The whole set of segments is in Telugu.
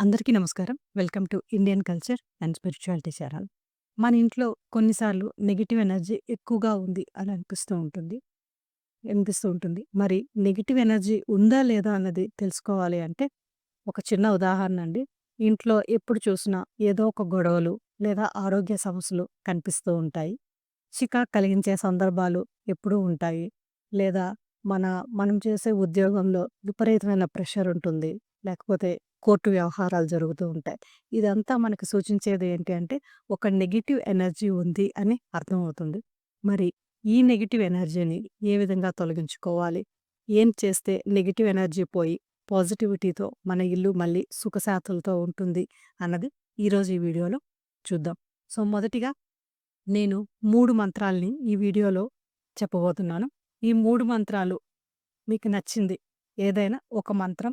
అందరికీ నమస్కారం. Welcome to Indian culture and spirituality channel. మన ఇంట్లో కొన్నిసార్లు నెగిటివ్ ఎనర్జీ ఎక్కువగా ఉంది అని అనిపిస్తూ ఉంటుంది. అనిపిస్తూ ఉంటుంది. మరి నెగిటివ్ ఎనర్జీ ఉందా లేదా అన్నది తెలుసుకోవాలి అంటే ఒక చిన్న ఉదాహరణ అండి. ఇంట్లో ఎప్పుడు చూసినా ఏదో ఒక గొడవలు లేదా ఆరోగ్య సమస్యలు కనిపిస్తూ ఉంటాయి. చికాకు కలిగించే సందర్భాలు ఎప్పుడూ ఉంటాయి. లేదా మన మనం చేసే ఉద్యోగంలో విపరీతమైన ప్రెషర్ ఉంటుంది. లేకపోతే కోర్టు వ్యవహారాలు జరుగుతూ ఉంటాయి. ఇదంతా మనకు సూచించేది ఏంటి అంటే ఒక నెగిటివ్ ఎనర్జీ ఉంది అని అర్థమవుతుంది. మరి ఈ నెగిటివ్ ఎనర్జీని ఏ విధంగా తొలగించుకోవాలి? ఏం చేస్తే నెగిటివ్ ఎనర్జీ పోయి పాజిటివిటీతో మన ఇల్లు మళ్ళీ సుఖశాతులతో ఉంటుంది అన్నది ఈరోజు ఈ వీడియోలో చూద్దాం. సో మొదటిగా నేను మూడు మంత్రాల్ని ఈ వీడియోలో చెప్పబోతున్నాను. ఈ మూడు మంత్రాలు మీకు నచ్చింది ఏదైనా ఒక మంత్రం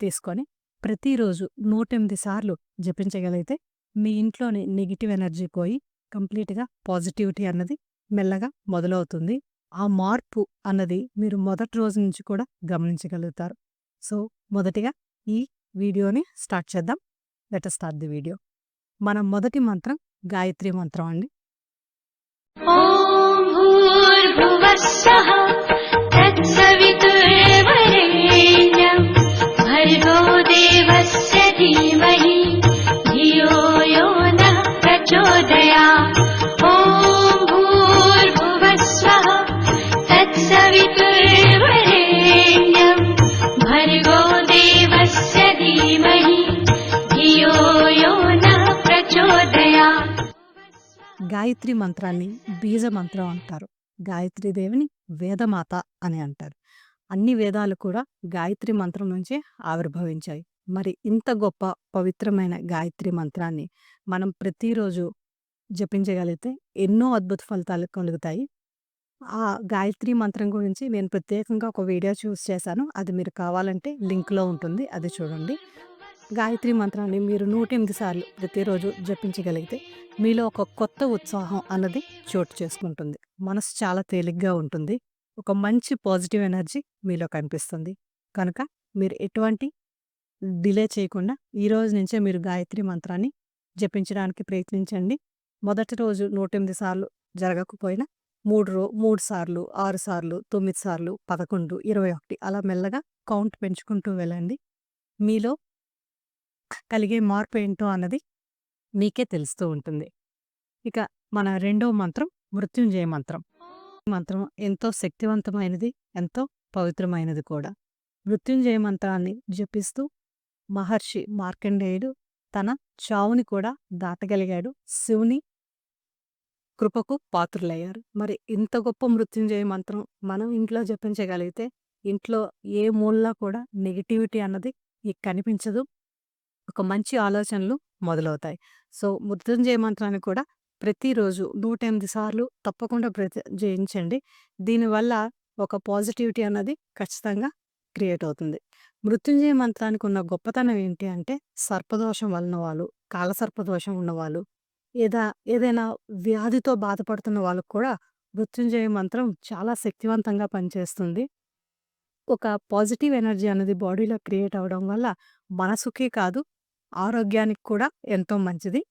తీసుకొని ప్రతిరోజు నూటెనిమిది సార్లు జపించగలిగితే మీ ఇంట్లోని నెగిటివ్ ఎనర్జీ పోయి కంప్లీట్గా పాజిటివిటీ అన్నది మెల్లగా మొదలవుతుంది. ఆ మార్పు అన్నది మీరు మొదటి రోజు నుంచి కూడా గమనించగలుగుతారు. సో మొదటిగా ఈ వీడియోని స్టార్ట్ చేద్దాం. Let's start the video. మన మొదటి మంత్రం గాయత్రి మంత్రం అండి. ఓం భూర్భువస్సహ తత్సవితురే గాయత్రి మంత్రాన్ని బీజ మంత్రం అంటారు. గాయత్రి దేవిని వేదమాత అని అంటారు. అన్ని వేదాలు కూడా గాయత్రి మంత్రం నుంచే ఆవిర్భవించాయి. మరి ఇంత గొప్ప పవిత్రమైన గాయత్రి మంత్రాన్ని మనం ప్రతిరోజు జపించగలిగితే ఎన్నో అద్భుత ఫలితాలు కలుగుతాయి. ఆ గాయత్రి మంత్రం గురించి నేను ప్రత్యేకంగా ఒక వీడియో చూస్ చేశాను. అది మీరు కావాలంటే లింక్లో ఉంటుంది. అది చూడండి. గాయత్రి మంత్రాన్ని మీరు నూట ఎనిమిది సార్లు ప్రతిరోజు జపించగలిగితే మీలో ఒక కొత్త ఉత్సాహం అన్నది చోటు చేసుకుంటుంది. మనసు చాలా తేలిగ్గా ఉంటుంది. ఒక మంచి పాజిటివ్ ఎనర్జీ మీలో కనిపిస్తుంది. కనుక మీరు ఎటువంటి డిలే చేయకుండా ఈ రోజు నుంచే మీరు గాయత్రి మంత్రాన్ని జపించడానికి ప్రయత్నించండి. మొదటి రోజు నూట ఎనిమిది సార్లు జరగకపోయినా మూడు రో మూడు సార్లు ఆరు సార్లు తొమ్మిది సార్లు పదకొండు ఇరవై ఒకటి అలా మెల్లగా కౌంట్ పెంచుకుంటూ వెళ్ళండి. మీలో కలిగే మార్పు ఏంటో అన్నది మీకే తెలుస్తూ ఉంటుంది. ఇక మన రెండో మంత్రం మృత్యుంజయ మంత్రం. ఈ మంత్రం ఎంతో శక్తివంతమైనది ఎంతో పవిత్రమైనది కూడా. మృత్యుంజయ మంత్రాన్ని జపిస్తూ మహర్షి మార్కండేయుడు తన చావుని కూడా దాటగలిగాడు. శివుని కృపకు పాత్రులయ్యారు. మరి ఇంత గొప్ప మృత్యుంజయ మంత్రం మనం ఇంట్లో జపించగలిగితే ఇంట్లో ఏ మూలలా కూడా నెగిటివిటీ అన్నది ఇక కనిపించదు. ఒక మంచి ఆలోచనలు మొదలవుతాయి. సో మృత్యుంజయ మంత్రాన్ని కూడా ప్రతిరోజు నూట ఎనిమిది సార్లు తప్పకుండా ప్రతి జయించండి. దీనివల్ల ఒక పాజిటివిటీ అన్నది ఖచ్చితంగా క్రియేట్ అవుతుంది. మృత్యుంజయ మంత్రానికి ఉన్న గొప్పతనం ఏంటి అంటే సర్పదోషం వలన వాళ్ళు కాలసర్పదోషం ఉన్నవాళ్ళు ఏదా ఏదైనా వ్యాధితో బాధపడుతున్న వాళ్ళకు కూడా మృత్యుంజయ మంత్రం చాలా శక్తివంతంగా పనిచేస్తుంది. ఒక పాజిటివ్ ఎనర్జీ అనేది బాడీలో క్రియేట్ అవ్వడం వల్ల మనసుకే కాదు ఆరోగ్యానికి కూడా ఎంతో మంచిది.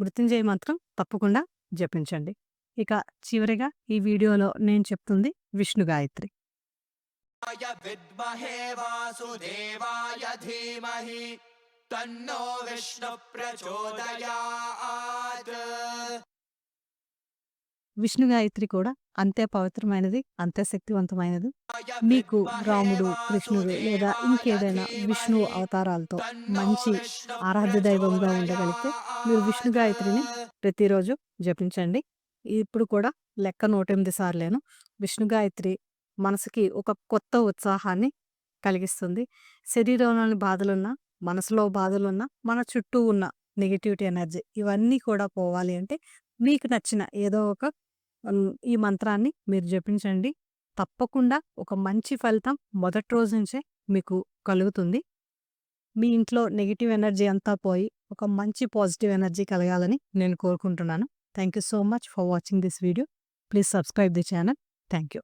మృత్యుంజయ మంత్రం తప్పకుండా జపించండి. ఇక చివరిగా ఈ వీడియోలో నేను చెప్తుంది విష్ణు గాయత్రి. తన్నో విష్ణు ప్రచోదయాత్. విష్ణు గాయత్రి కూడా అంతే పవిత్రమైనది అంతే శక్తివంతమైనది. మీకు రాముడు కృష్ణుడు లేదా ఇంకేదైనా విష్ణు అవతారాలతో మంచి ఆరాధ్య దైవంగా ఉండగలిగితే మీరు విష్ణు గాయత్రిని ప్రతిరోజు జపించండి. ఇప్పుడు కూడా లెక్క నూట ఎనిమిది సార్లేను. విష్ణు గాయత్రి మనసుకి ఒక కొత్త ఉత్సాహాన్ని కలిగిస్తుంది. శరీరంలోని బాధలున్నా మనసులో బాధలున్నా మన చుట్టూ ఉన్న నెగిటివిటీ ఎనర్జీ ఇవన్నీ కూడా పోవాలి అంటే మీకు నచ్చిన ఏదో ఒక ఈ మంత్రాన్ని మీరు జపించండి. తప్పకుండా ఒక మంచి ఫలితం మొదటి రోజు నుంచే మీకు కలుగుతుంది. మీ ఇంట్లో నెగిటివ్ ఎనర్జీ అంతా పోయి ఒక మంచి పాజిటివ్ ఎనర్జీ కలగాలని నేను కోరుకుంటున్నాను. Thank you so much for watching this video. Please subscribe the channel. Thank you